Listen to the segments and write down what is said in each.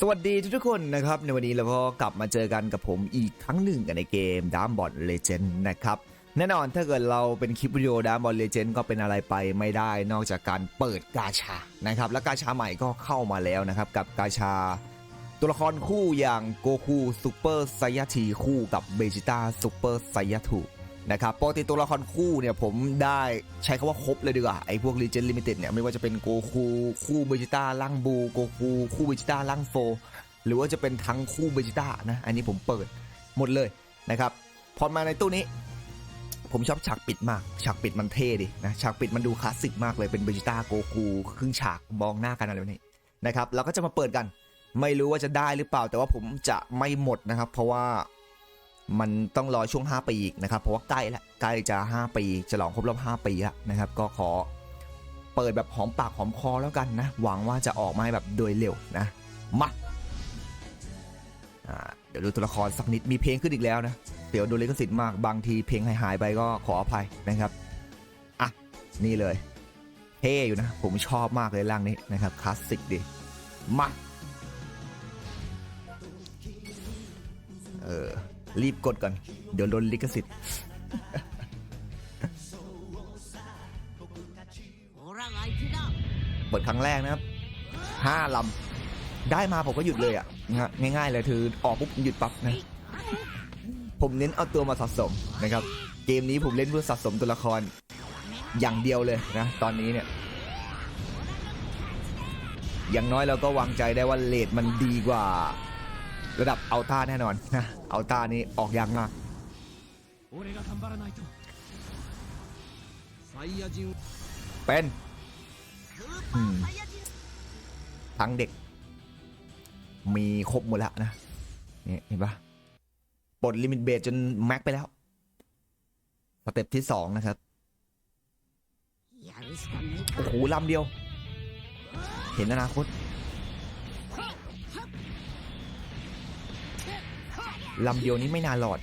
สวัสดีทุกๆคนนะครับ ในวันนี้เราก็กลับมาเจอกันกับผมอีกครั้งหนึ่งกันในเกม d a r m b o t Legend นะครับแน่นอนถ้าเกิดเราเป็นคลิปวิดีโอ d a r m b o t Legend ก็เป็นอะไรไปไม่ได้นอกจากการเปิดกาชานะครับและกาชาใหม่ก็เข้ามาแล้วนะครับ กับกาชา ตัวละครคู่อย่างโกคูซูเปอร์ไซยาทีคู่กับเบจิต้าซูเปอร์ไซยาทู นะครับปกติตัวละครคู่เนี่ยผมได้ใช้คาว่าครบเลยดีกว่าไอ้พวก Legend Limited เนี่ยไม่ว่าจะเป็นโกคูคู่เบจิต้าล่างบูโกคูคู่เบจิต้าล่างโฟหรือว่าจะเป็นทั้งคู่เบจิต้านะอันนี้ผมเปิดหมดเลยนะครับพอมาในตู้นี้ ผมชอบฉากปิดมาก ฉากปิดมันเท่ดินะฉากปิดมันดูคลาสสิกมากเลยเป็นเบจิต้าโกคูครึ่งฉากมองหน้ากันอะไรแบบนี้นะครับเราก็จะมาเปิดกัน ไม่รู้ว่าจะได้หรือเปล่า แต่ว่าผมจะไม่หมดนะครับ เพราะว่า มันต้องรอช่วง 5 ปีอีกนะครับ เพราะว่าใกล้ล้วใกล้จะ 5 ปีฉลองครบรอบ5 ปีล้วนะครับ ก็ขอเปิดแบบหอมปากหอมคอแล้วกันนะ หวังว่าจะออกมาแบบโดยเร็วนะ มาเดี๋ยวดูตัวละครสักนิดมีเพลงขึ้นอีกแล้วนะ เดี๋ยวโดนลิขสิทธิ์มากบางทีเพลงหายๆไปก็ขออภัยนะครับ อะ นี่เลยเท่อยู่นะ ผมชอบมากเลยร่างนี้นะครับคลาสสิกดีมาเออ รีบกดก่อน เดี๋ยวโดนลิขสิทธิ์ เปิดครั้งแรกนะครับห้าลำ ได้มาผมก็หยุดเลยอะนะง่ายๆเลยถือออกปุ๊บหยุดปั๊บนะ ผมเน้นเอาตัวมาสะสมนะครับ เกมนี้ผมเล่นเพื่อสะสมตัวละครอย่างเดียวเลยนะ ตอนนี้เนี่ย อย่างน้อยเราก็วางใจได้ว่าเลดมันดีกว่า ระดับเอาต้าแน่นอนนะเอาต้านี้ออกยังมาเป็นทั้งเด็ก มีครบหมดแล้วนะนี่เห็นปะปลดลิมิตเบสจนแม็กไปแล้วสเต็ปที่สองนะครับโอ้โหลำเดียว เห็นอนาคต ลำเดียวนี้ไม่น่านหลอด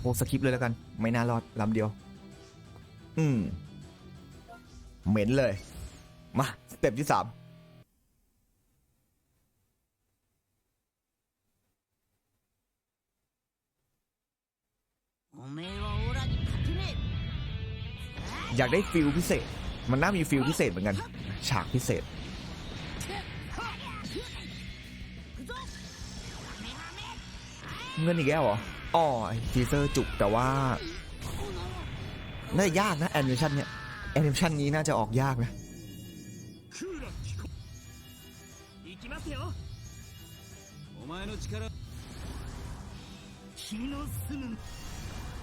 โอ้สคริปเลยแล้วกัน ไม่น่านหลอดลำเดียว อืม เหม็นเลย มา สเต็ปที่สาม อยากได้ฟิลพิเศษ มันน่ามีฟิลพิเศษเหมือนกัน ฉากพิเศษ เงินอีกแล้วเหรออ๋อทีเซอร์จุกแต่ว่าน่ายากนะแอนิเมชันเนี่ยแอนิเมชันนี้น่าจะออกยากนะ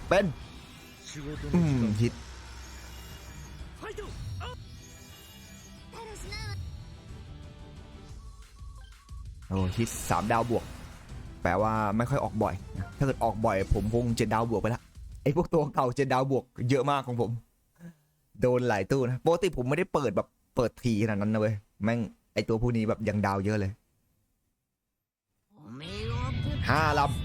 เป็นอืมฮิต โอ้ฮิตสามดาวบวก แปลว่าไม่ค่อยออกบ่อยถ้าเกิดออกบ่อย ผมคงเจ็ดดาวบวกไปละไอพวกตัวเก่าเจ็ดดาวบวกเยอะมากของผม โดนหลายตู้นะปกติผมไม่ได้เปิดแบบเปิดทีขนาดนั้นนะเว้ยแม่งไอตัวผู้นี้แบบยังดาวเยอะเลยห้าลำ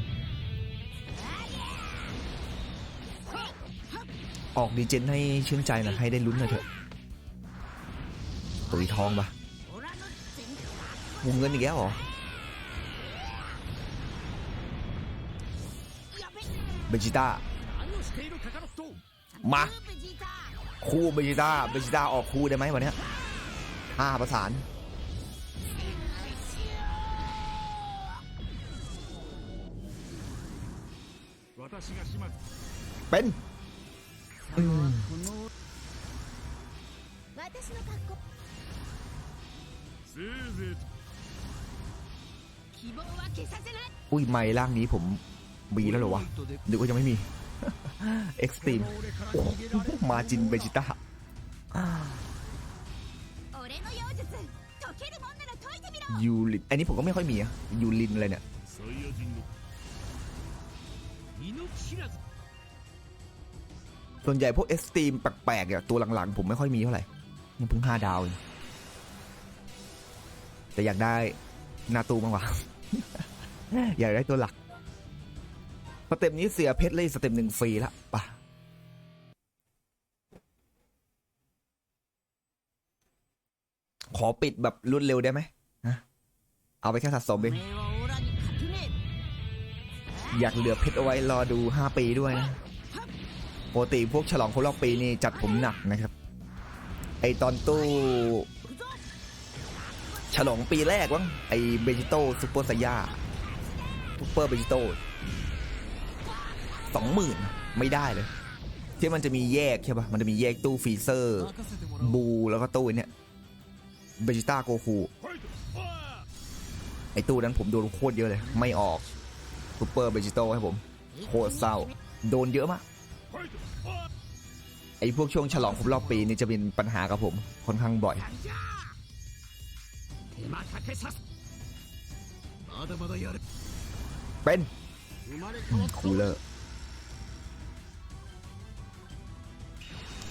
ออกดีเจนให้ชื่นใจนะให้ได้ลุ้นหน่อยเถอะตุยทองปะวงเงินอีกแล้วเหรอเบจิต้ามาคู่เบจิต้าเบจิต้าออกคู่ได้ไหมวันนี้ห้าประสานเป็น 私の格好せいぜい希望は消させない อุ้ยไม่ร่างนี้ผมบีแล้วเหรอวะนึกว่ายังไม่มี เอ็กซ์ตรีม 俺から逃げられ มาจินเบจิต้า 俺の妖術解けるもんなら解いてみろ ยูรินอันนี้ผมก็ไม่ค่อยมีอะยูรินอะไรเนี่ย ส่วนใหญ่พวกเอสตีมแปลกๆเนี่ยตัวหลังๆ ผมไม่ค่อยมีเท่าไหร่ยังเพิ่งห้าดาวเองแต่อยากได้นาตูมากกว่า อยากได้ตัวหลักสเต็ปนี้เสียเพชรเลยสเต็ปหนึ่งฟรีละปะขอปิดแบบรุ่นเร็วได้ไหมเอาไปแค่สะสมเองอยากเหลือเพชรเอาไว้รอดูห้าปีด้วยนะ ปกติพวกฉลองครบรอบปีนี่จัดผมหนักนะครับ ไอตอนตู้ ฉลองปีแรกวังไอเบจิโต้ซุปเปอร์ไซย่าซุปเปอร์เบจิโต้สองหมื่นไม่ได้เลย ที่มันจะมีแยกใช่ปะมันจะมีแยกตู้ฟีเซอร์ บูแล้วก็ตู้เนี่ยเบจิต้าโกคูไอตู้นั้นผมโดนโคตรเยอะเลย ไม่ออกซุปเปอร์เบจิโต้ครับผม โคตรเศร้า โดนเยอะมาก ไอ้พวกช่วงฉลองครบรอบปีนี่จะเป็นปัญหากับผมค่อนข้างบ่อย เป็นคูลเลอร์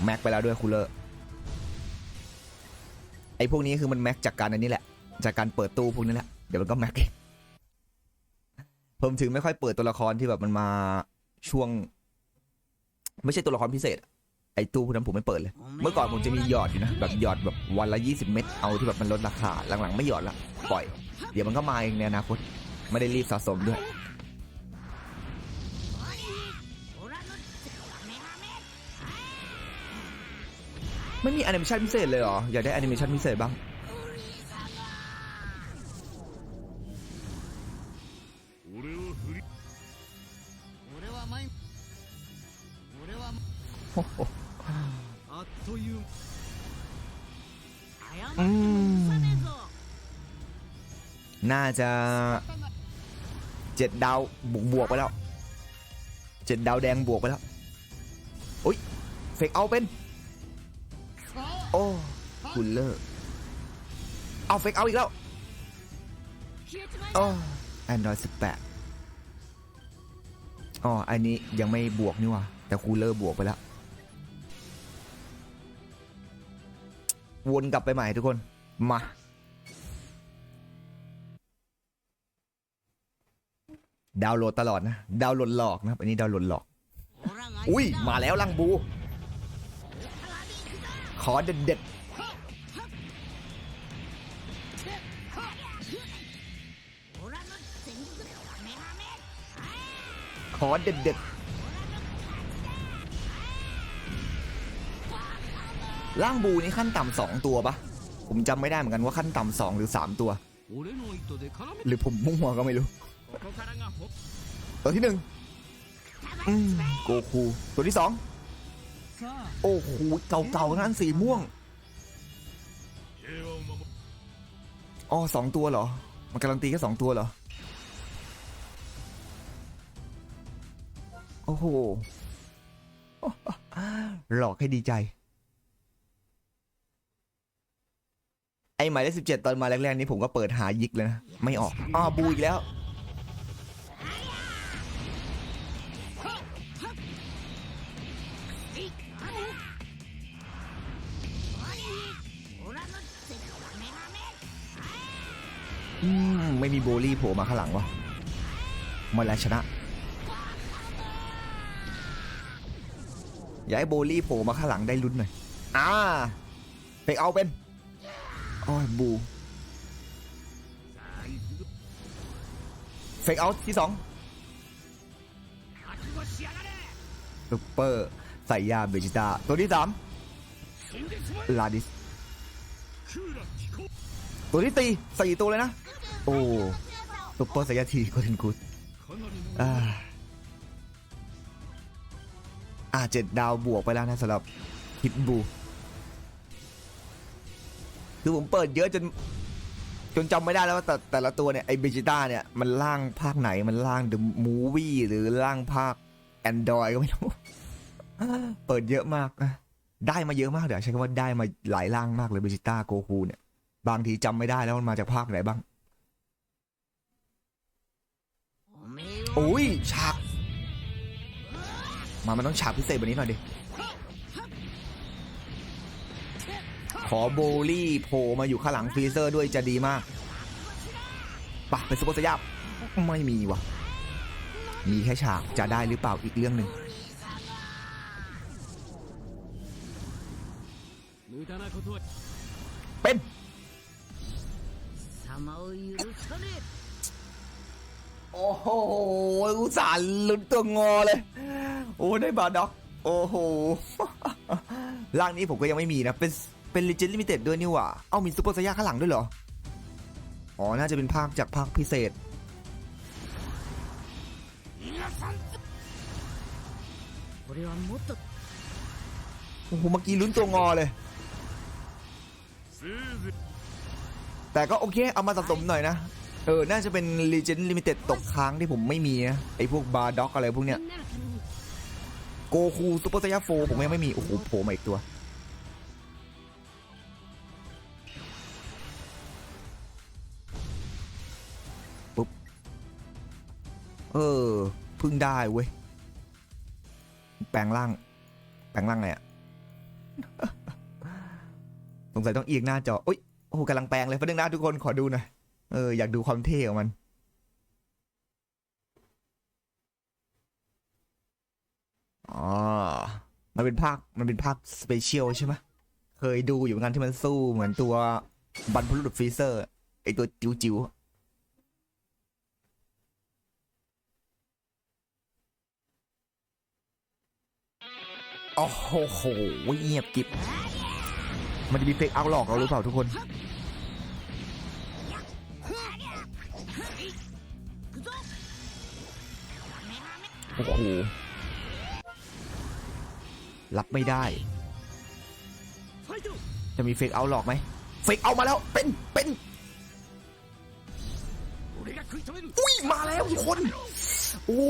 แม็กไปแล้วด้วยคูลเลอร์ไอ้พวกนี้คือมันแม็กจากการอันนี้แหละ จากการเปิดตู้พวกนี้แหละ เดี๋ยวมันก็แม็กเองผมถึงไม่ค่อยเปิดตัวละครที่แบบมันมาช่วง ไม่ใช่ตัวละครพิเศษ ไอ้ตู้พวกนั้นผมไม่เปิดเลย เมื่อก่อนผมจะมีหยอดอยู่นะแบบหยอดแบบวันละ 20 เม็ดเอาที่แบบมันลดราคาหลังๆ ไม่หยอดละปล่อย เดี๋ยวมันก็มาเองในอนาคตไม่ได้รีบสะสมด้วย ไม่มีแอนิเมชันพิเศษเลยเหรออยากได้แอนิเมชันพิเศษบ้าง น่าจะเจ็ดดาวบวกบวกไปแล้วเจ็ดดาวแดงบวกไปแล้วอุ้ยเฟกเอาเป็น โอ้คุณเลอร์เอาเฟกเอาอีกแล้วโอ้แอนดรอยสิบแปดอ๋ออันนี้ยังไม่บวกนี่วะแต่คูเลอร์บวกไปแล้ว วนกลับไปใหม่ทุกคน มา ดาวน์โหลดตลอดนะ ดาวน์โหลดหลอกนะอันนี้ดาวน์โหลดหลอก อุ้ยมาแล้วลังบู ขอเด็ดเด็ดขอเด็ดเด็ดล่างบูนี่ขั้นต่ำสองตัวปะผมจำไม่ได้เหมือนกันว่าขั้นต่ำสองหรือสามตัว หรือผมมั่วก็ไม่รู้ ตัวที่หนึ่งอืโกคูตัวที่สองโอ้โหเก่าๆนั้นสีม่วงอ๋อสองตัวเหรอ มันการันตีแค่สองตัวเหรอ โอ้โห หลอกให้ดีใจ ไอ้หมายเลขสิบเจ็ดตอนมาแรกๆนี้ผมก็เปิดหายิกเลยนะ ไม่ออกอ๋อบูอีกแล้ว อืมไม่มีโบลี่โผล่มาข้างหลังวะมาแล้วชนะ อย่าให้โบลี่โผล่มาข้างหลังได้ลุ้นหน่อย อ่าไปเอาเป็น โอ้ยบูเฟกเอาที่สองซูเปอร์ใส่ยาเบจิตาตัวที่สามลาดิส ตัวที่ตีสี่ตัวเลยนะ โอ้ซุปเปอร์สายทีโคเทนกูสอ่าเจ็ดดาวบวกไปแล้วนะสำหรับฮิตบู คือผมเปิดเยอะจน จนจำไม่ได้แล้วว่าแต่แต่ละตัวเนี่ย ไอเบจิต้าเนี่ย มันล่างภาคไหนมันล่างเดอะมูวี่หรือล่างภาคแอนดรอยก็ไม่รู้ เปิดเยอะมากได้มาเยอะมากเดี๋ยวใช้คำว่าได้มาหลายล่างมากเลยเบจิต้าโกคูเนี่ย บางทีจำไม่ได้แล้วมันมาจากภาคไหนบ้าง โอ้ยฉาก มามันต้องฉากพิเศษแบบนี้หน่อยดิ ขอโบลี่โผล่มาอยู่ข้างหลังฟรีเซอร์ด้วยจะดีมากปะเป็นซุปเปอสยามไม่มีวะมีแค่ฉากจะได้หรือเปล่าอีกเรื่องหนึ่งเป็น โอ้โหอุตส่าห์ลุ้นตัวงอเลย โอ้ได้บาด็อก โอ้โห ร่างนี้ผมก็ยังไม่มีนะ เป็นเป็นลิเจนลิมิเต็ดด้วยนี่หว่า เอามีซูเปอร์ไซยาข้างหลังด้วยเหรอ อ๋อ น่าจะเป็นภาคจากภาคพิเศษ โอ้โห เมื่อกี้ลุ้นตัวงอเลย แต่ก็โอเค เอามาสะสมหน่อยนะ เออ น่าจะเป็น Legend Limited ตกค้างที่ผมไม่มีนะ ไอพวกบาร์ด็อกอะไรพวกเนี้ย โกคูซูเปอร์ไซยาโฟผมยังไม่มี โอ้โหโผล่มาอีกตัว ปุ๊บ เออ พึ่งได้เว้ย แปลงร่าง แปลงร่างไงอะสงสัยต้องเอียงหน้าจออุ๊ย หกำลังแปลงเลยประเด็นนะทุกคนขอดูหน่อยเอออยากดูความเท่ของมัน อ๋อ มันเป็นภาค มันเป็นภาคสเปเชียลใช่ไหมเคยดูอยู่เหมือนกันที่มันสู้เหมือนตัวบันพลุรุษฟรีเซอร์ ไอตัวจิ๋วจิ๋วๆโอ้โหเงียบกิบ มันจะมีเฟลเอาหลอกเราหรือเปล่าทุกคน โอ้โห รับไม่ได้ จะมีเฟกเอาหลอกไหม เฟกเอามาแล้ว เป็น เป็น อุ้ย มาแล้วทุกคน โอ้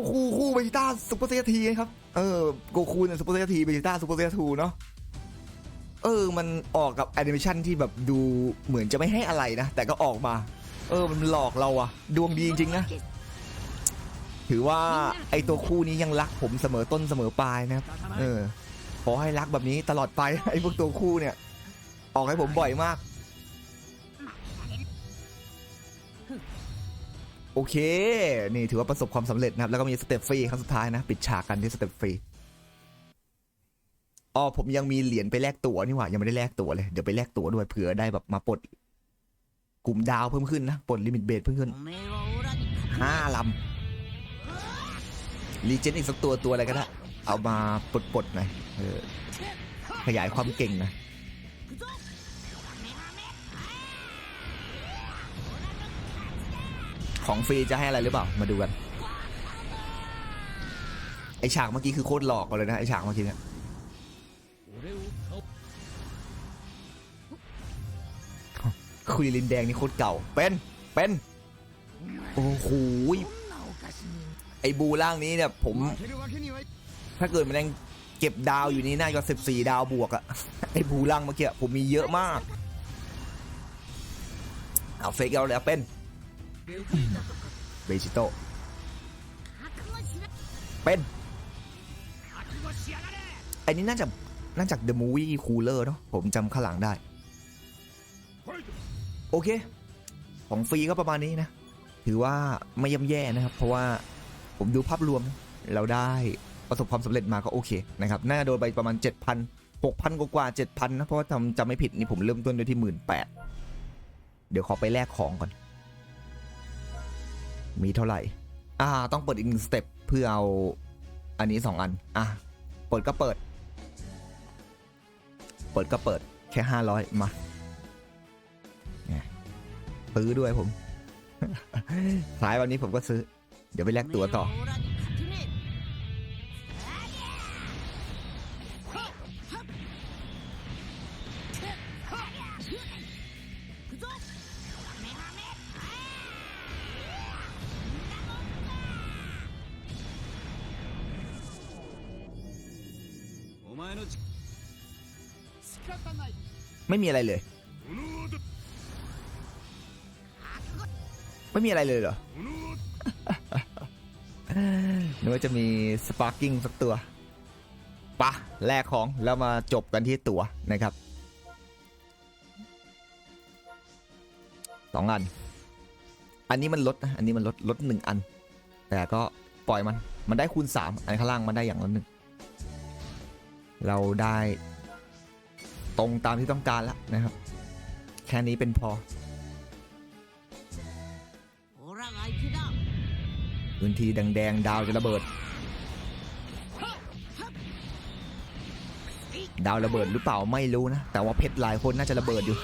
กคูคู่เบจิต้าซูเปอร์เซียทีครับ เออโกคูเนี่ยซูเปอร์เซียทีเบจิต้าซูเปอร์เซียทูเนาะเออ มันออกกับแอนิเมชันที่แบบดูเหมือนจะไม่ให้อะไรนะ แต่ก็ออกมา เออ มันหลอกเราอะดวงดีจริงๆนะ ถือว่าไอตัวคู่นี้ยังรักผมเสมอต้นเสมอปลายนะครับ เออ ขอให้รักแบบนี้ตลอดไปไอพวกตัวคู่เนี่ย ออกให้ผมบ่อยมาก โอเค นี่ถือว่าประสบความสำเร็จนะครับ แล้วก็มีสเต็ปฟรีครั้งสุดท้ายนะ ปิดฉากกันที่สเต็ปฟรีอ๋อผมยังมีเหรียญไปแลกตั๋วนี่หว่า ยังไม่ได้แลกตั๋วเลย เดี๋ยวไปแลกตั๋วด้วยเผื่อได้แบบมาปลดกลุ่มดาวเพิ่มขึ้นนะปลดลิมิตเบสเพิ่มขึ้นห้าลำรีเจนอีกสักตัวตัวอะไรก็ได้ เอามาปลดปลดหน่อยขยายความเก่งหน่อย ของฟรีจะให้อะไรหรือเปล่า มาดูกัน ไอฉากเมื่อกี้คือโคตรหลอกกันเลยนะไอฉากเมื่อกี้เนี่ยคุยลินแดงนี่โคตรเก่า เป็น เป็น โอ้โหไอบูล่างนี้เนี่ยผม ถ้าเกิดมันยังเก็บดาวอยู่นี่น่าจะสิบสี่ดาวบวกอะไอบูล่างเมื่อกี้ผมมีเยอะมาก เอาเฟกเอาแล้วเป็น เบจิโตเป็นอันนี้น่าจะน่าจากะมูวี่คูลเลอร์เนาะผมจำข้างหลังได้ โอเค ของฟรีก็ประมาณนี้นะ ถือว่าไม่ย่ำแย่นะครับ เพราะว่าผมดูภาพรวมเราได้ประสบความสำเร็จมาก็โอเคนะครับ น่าโดนไปประมาณ 7,000 6,000 กว่ากว่า7,000นะ เพราะว่าจำจำไม่ผิดนี่ผมเริ่มต้นด้วยที่ 18,000 เดี๋ยวขอไปแลกของก่อน มีเท่าไหร่ อ่า ต้องเปิดอีกหนึ่งสเต็ปเพื่อเอาอันนี้ 2 อัน อะ เปิดก็เปิด เปิดก็เปิดแค่ 500 มาซื้อด้วยผม สายวันนี้ผมก็ซื้อ เดี๋ยวไปแลกตัวต่อ ไม่มีอะไรเลย ไม่มีอะไรเลยเหรอนึว่จะมีสปาร์กิ้งสักตัวปะแลกของแล้วมาจบกันที่ตัวนะครับสองอัน อันนี้มันลดนะ อันนี้มันลดลดหนึ่งอัน แต่ก็ปล่อยมัน มันได้คูณสามอันข้างล่างมันได้อย่างละหนึ่ง เราได้ ตรงตามที่ต้องการแล้วนะครับ แค่นี้เป็นพอพื้นที่แดงๆดาวจะระเบิด ดาวระเบิดหรือเปล่าไม่รู้นะ แต่ว่าเพชรหลายคนน่าจะระเบิดอยู่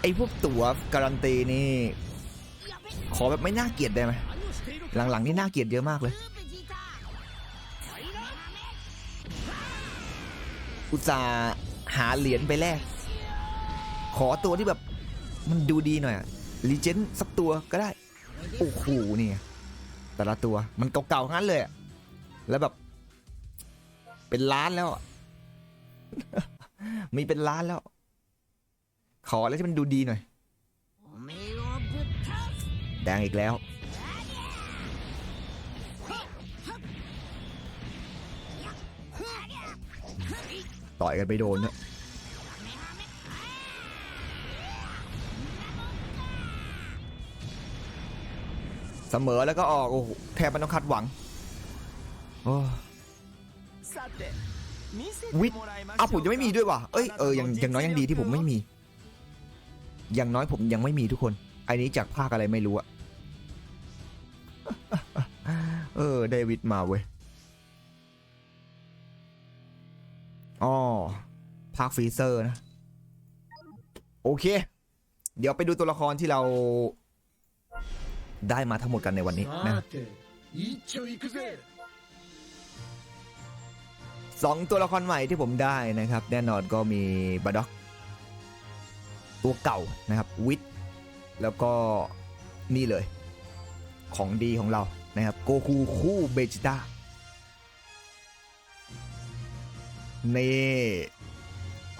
ไอ้พวกตัวการันตีนี่ ขอแบบไม่น่าเกลียดได้ไหมหลังๆนี่น่าเกลียดเยอะมากเลย อุตส่าห์หาเหรียญไปแลกขอตัวที่แบบมันดูดีหน่อยลีเจนสักตัวก็ได้ โอ้โหนี่ แต่ละตัวมันเก่าๆงนั้นเลยแล้วแบบ เป็นล้านแล้ว มีเป็นล้านแล้ว ขออะไรที่มันดูดีหน่อยแดงอีกแล้ว ต่อยกันไปโดนนะเสมอแล้วก็ออกโอ้โหแทบไม่ต้องคาดหวังวิทอาวผมยังไม่มีด้วยว่ะเอ้ยเออย่างอย่างน้อยยังดีที่ผมไม่มี อย่างน้อยผมยังไม่มีทุกคนไอันนี้จากภาคอะไรไม่รู้อะเออเดวิดมาเว้ย อ๋อภาคฟรีเซอร์นะ โอเค เดี๋ยวไปดูตัวละครที่เราได้มาทั้งหมดกันในวันนี้นะสองตัวละครใหม่ที่ผมได้นะครับ แน่นอนก็มีบาด็อก ตัวเก่านะครับวิทแล้วก็นี่เลย ของดีของเรานะครับ โกคูคู่เบจิต้า นี่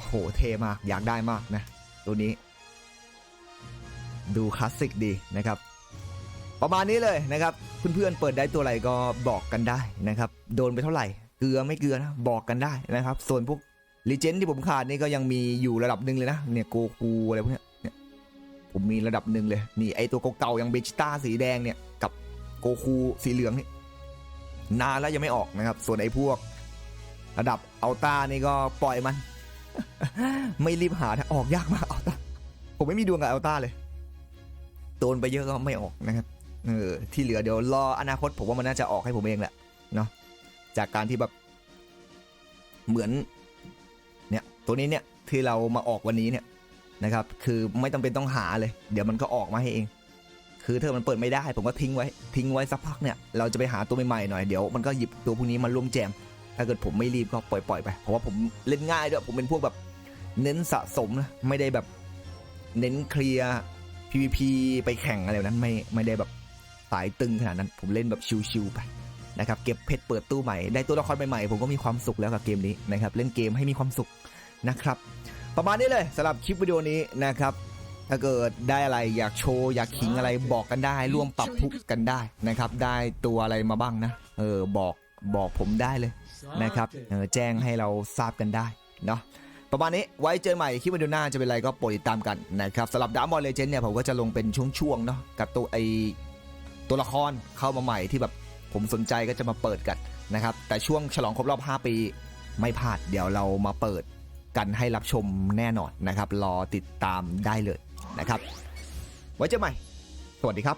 โหเทมาก อยากได้มากนะ ตัวนี้ ดูคลาสสิกดีนะครับ ประมาณนี้เลยนะครับ เพื่อนๆเปิดได้ตัวอะไรก็บอกกันได้นะครับ โดนไปเท่าไหร่ เกลือไม่เกลือนะบอกกันได้นะครับ ส่วนพวกลีเจนที่ผมขาดนี่ก็ยังมีอยู่ระดับหนึ่งเลยนะ เนี่ยโกคูอะไรพวกเนี้ยผมมีระดับหนึ่งเลย นี่ไอตัวเก่าๆอย่างเบจิต้าสีแดงเนี่ย กับโกคูสีเหลืองนี่นานแล้วยังไม่ออกนะครับ ส่วนไอพวก ระดับอัลตานี่ก็ปล่อยมัน ไม่รีบหานะออกยากมากอัลตาผมไม่มีดวงกับอัลตาเลยโดนไปเยอะก็ไม่ออกนะครับเออที่เหลือเดี๋ยวรออนาคตผมว่ามันน่าจะออกให้ผมเองแหละเนาะจากการที่แบบเหมือนเนี่ยตัวนี้เนี่ยที่เรามาออกวันนี้เนี่ยนะครับ คือไม่จำเป็นต้องหาเลย เดี๋ยวมันก็ออกมาให้เอง คือถ้ามันเปิดไม่ได้ ผมก็ทิ้งไว้ ทิ้งไว้สักพักเนี่ยเราจะไปหาตัวใหม่ๆหน่อยเดี๋ยวมันก็หยิบตัวพวกนี้มาร่วมแจม ถ้าเกิดผมไม่รีบก็ปล่อยๆไป เพราะว่าผมเล่นง่ายด้วยผมเป็นพวกแบบเน้นสะสมนะไม่ได้แบบเน้นเคลียร์ PVP ไปแข่งอะไรแบบนั้นไม่ไม่ได้แบบสายตึงขนาดนั้น ผมเล่นแบบชิวๆไปนะครับเก็บเพชรเปิดตู้ใหม่ได้ตัวละครใหม่ๆผมก็มีความสุขแล้วกับเกมนี้นะครับเล่นเกมให้มีความสุขนะครับ ประมาณนี้เลยสำหรับคลิปวิดีโอนี้นะครับถ้าเกิดได้อะไรอยากโชว์อยากขิงอะไรบอกกันได้ ร่วมปรับทุกกันได้นะครับ ได้ตัวอะไรมาบ้างนะ เออบอกบอกผมได้เลย นะครับเออแจ้งให้เราทราบกันได้เนาะประมาณนี้ไว้เจอใหม่คลิปวิดีโอหน้าจะเป็นอะไรก็โปรดติดตามกันนะครับสำหรับด a ม b อลเลเจนเนี่ยผมก็จะลงเป็นช่วงๆเนาะกับตัวไอตัวละครเข้ามาใหม่ที่แบบผมสนใจก็จะมาเปิดกันนะครับแต่ช่วงฉลองครบรอบ 5 ปีไม่พลาดเดี๋ยวเรามาเปิดกันให้รับชมแน่นอนนะครับ รอติดตามได้เลยนะครับ ไว้เจอใหม่ สวัสดีครับ